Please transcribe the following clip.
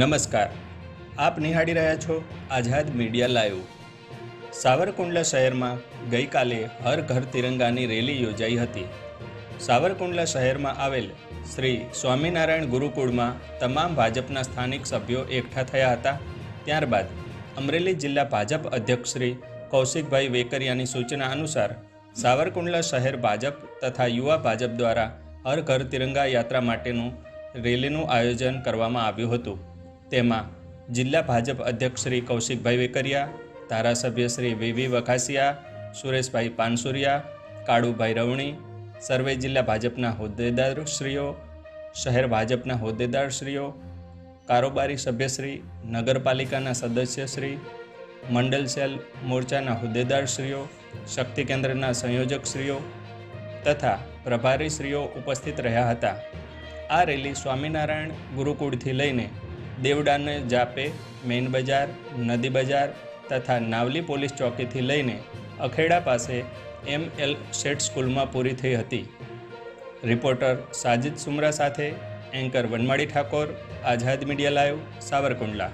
નમસ્કાર. આપ નિહાળી રહ્યા છો આઝાદ મીડિયા લાઈવ. સાવરકુંડલા શહેરમાં ગઈકાલે હર ઘર તિરંગાની રેલી યોજાઈ હતી. સાવરકુંડલા શહેરમાં આવેલ શ્રી સ્વામિનારાયણ ગુરુકુળમાં તમામ ભાજપના સ્થાનિક સભ્યો એકઠા થયા હતા. ત્યારબાદ અમરેલી જિલ્લા ભાજપ અધ્યક્ષ શ્રી કૌશિકભાઈ વેકરિયાની સૂચના અનુસાર સાવરકુંડલા શહેર ભાજપ તથા યુવા ભાજપ દ્વારા હર ઘર તિરંગા યાત્રા માટેનું રેલીનું આયોજન કરવામાં આવ્યું હતું. તેમાં જિલ્લા ભાજપ અધ્યક્ષ શ્રી કૌશિકભાઈ વેકરિયા, ધારાસભ્ય શ્રી વીવી વખાસિયા સુરેશભાઈ પાનસુરિયા, કાળુભાઈ રવણી, સર્વે જિલ્લા ભાજપના હોદ્દેદારશ્રીઓ, શહેર ભાજપના હોદ્દેદારશ્રીઓ, કારોબારી સભ્યશ્રી નગરપાલિકાના સદસ્યશ્રી મંડલ સેલ મોરચાના હોદ્દેદારશ્રીઓ, શક્તિ કેન્દ્રના સંયોજકશ્રીઓ તથા પ્રભારીશ્રીઓ ઉપસ્થિત રહ્યા હતા. આ રેલી સ્વામિનારાયણ ગુરુકુળથી લઈને દેવડાને જાપે મેઇન બજાર, નદી બજાર તથા નાવલી પોલીસ ચોકીથી લઈને અખેડા પાસે એમ એલ શેઠ સ્કૂલમાં પૂરી થઈ હતી. રિપોર્ટર સાજિદ સુમરા સાથે, anchor Vanmali Thakor, Azad media live, Savarkundla.